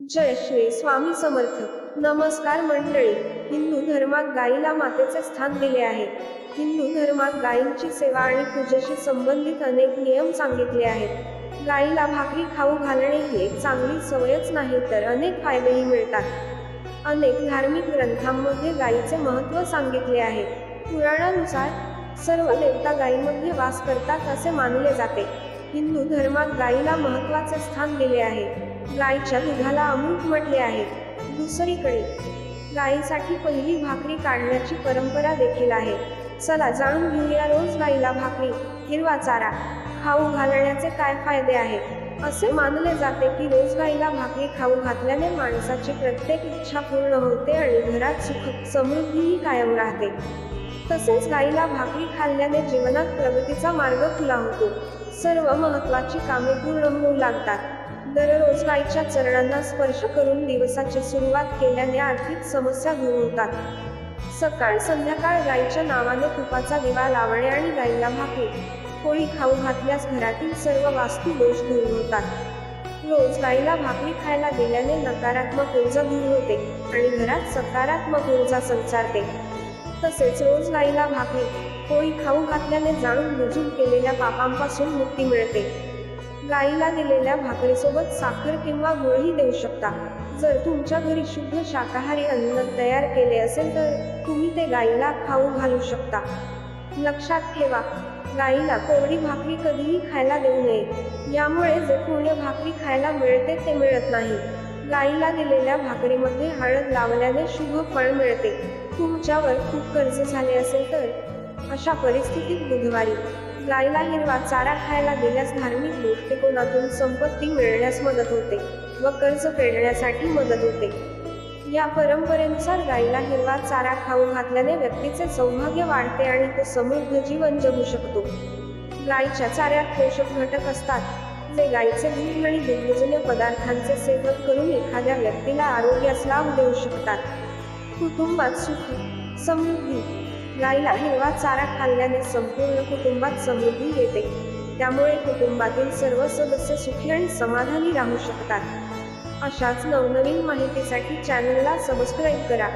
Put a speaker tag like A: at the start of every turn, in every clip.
A: जय श्री स्वामी समर्थ. नमस्कार मंडळी. हिंदू धर्मात गायीला मातेचे स्थान दिले आहे. हिंदू धर्मात गायींची सेवा आणि पूजेशी संबंधित अनेक नियम सांगितले आहेत. गायीला भाकरी खाऊ घालणे ही एक चांगली सवयच नाही तर अनेक फायदेही मिळतात. अनेक धार्मिक ग्रंथांमध्ये गायीचे महत्त्व सांगितले आहे. पुराणानुसार सर्व देवता गायीमध्ये वास करतात असे मानले जाते. हिंदू धर्मात गायीला महत्त्वाचे स्थान दिले आहे. गायच्या दुधाला अमूक म्हटले आहे. दुसरीकडे गायीसाठी पहिली भाकरी काढण्याची परंपरा देखील आहे. चला जाणून घेऊया रोज गायीला भाकरी. हिरवा चारा. खाऊ घालण्याचे काय फायदे आहेत असे मानले जाते की रोज गायीला भाकरी खाऊ घातल्याने माणसाची प्रत्येक इच्छा पूर्ण होते आणि घरात सुख समृद्धीही कायम राहते. तसेच गायीला भाकरी खाल्ल्याने जीवनात प्रगतीचा मार्ग खुला होतो. सर्व महत्वाची कामे पूर्ण होऊ लागतात. दररोज गाईच्या चरणांना स्पर्श करून दिवसाची सुरुवात केल्याने आर्थिक समस्या दूर होतात. सकाळ संध्याकाळ गाईच्या नावाने तुपाचा दिवा लावणे आणि गाईला भाकरी पोळी खाऊ घातल्यास घरातील सर्व वास्तू दोष दूर होतात. रोज गाईला भाकरी खायला दिल्याने नकारात्मक ऊर्जा दूर होते आणि घरात सकारात्मक ऊर्जा संचारते. तसेच रोज गाईला भाकरी पोळी खाऊ घातल्याने जाणून बुजून केलेल्या पापांपासून मुक्ती मिळते. गाईला दिलेल्या भाकरीसोबत साखर किंवा गुळही देऊ शकता. जर तुमच्या घरी शुद्ध शाकाहारी अन्न तयार केले असेल तर तुम्ही ते गाईला खाऊ घालू शकता. लक्षात ठेवा गाईला कोरडी भाकरी कधीही खायला देऊ नये. यामुळे जे पूर्ण भाकरी खायला मिळते ते मिळत नाही. गाईला दिलेल्या भाकरीमध्ये हळद लावल्याने शुभ फळ मिळते. तुमच्यावर खूप कर्ज झाले असेल तर अशा परिस्थितीत बुधवारी गायला हिरवा चारा खायला दिल्यास धार्मिक दृष्टिकोनातून संपत्ती मिळण्यास मदत होते व कर्ज फेडण्यासाठी मदत होते. या परंपरेनुसार गायीला हिरवा चारा खाऊ घातल्याने व्यक्तीचे सौभाग्य वाढते आणि तो समृद्ध जीवन जगू शकतो. गायीच्या चाऱ्यात पोषक घटक असतात. जे गायीचे दूध आणि दुग्धजन्य पदार्थांचे सेवन करून एखाद्या व्यक्तीला आरोग्यास लाभ देऊ शकतात. कुटुंबात सुखी समृद्धी गाईला हिरवा चारा खाल्ल्याने संपूर्ण कुटुंबात समृद्धी येते. त्यामुळे कुटुंबातील सर्व सदस्य सुखी आणि समाधानी राहू शकतात. अशाच नवनवीन माहितीसाठी चॅनलला सबस्क्राईब करा.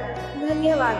A: धन्यवाद.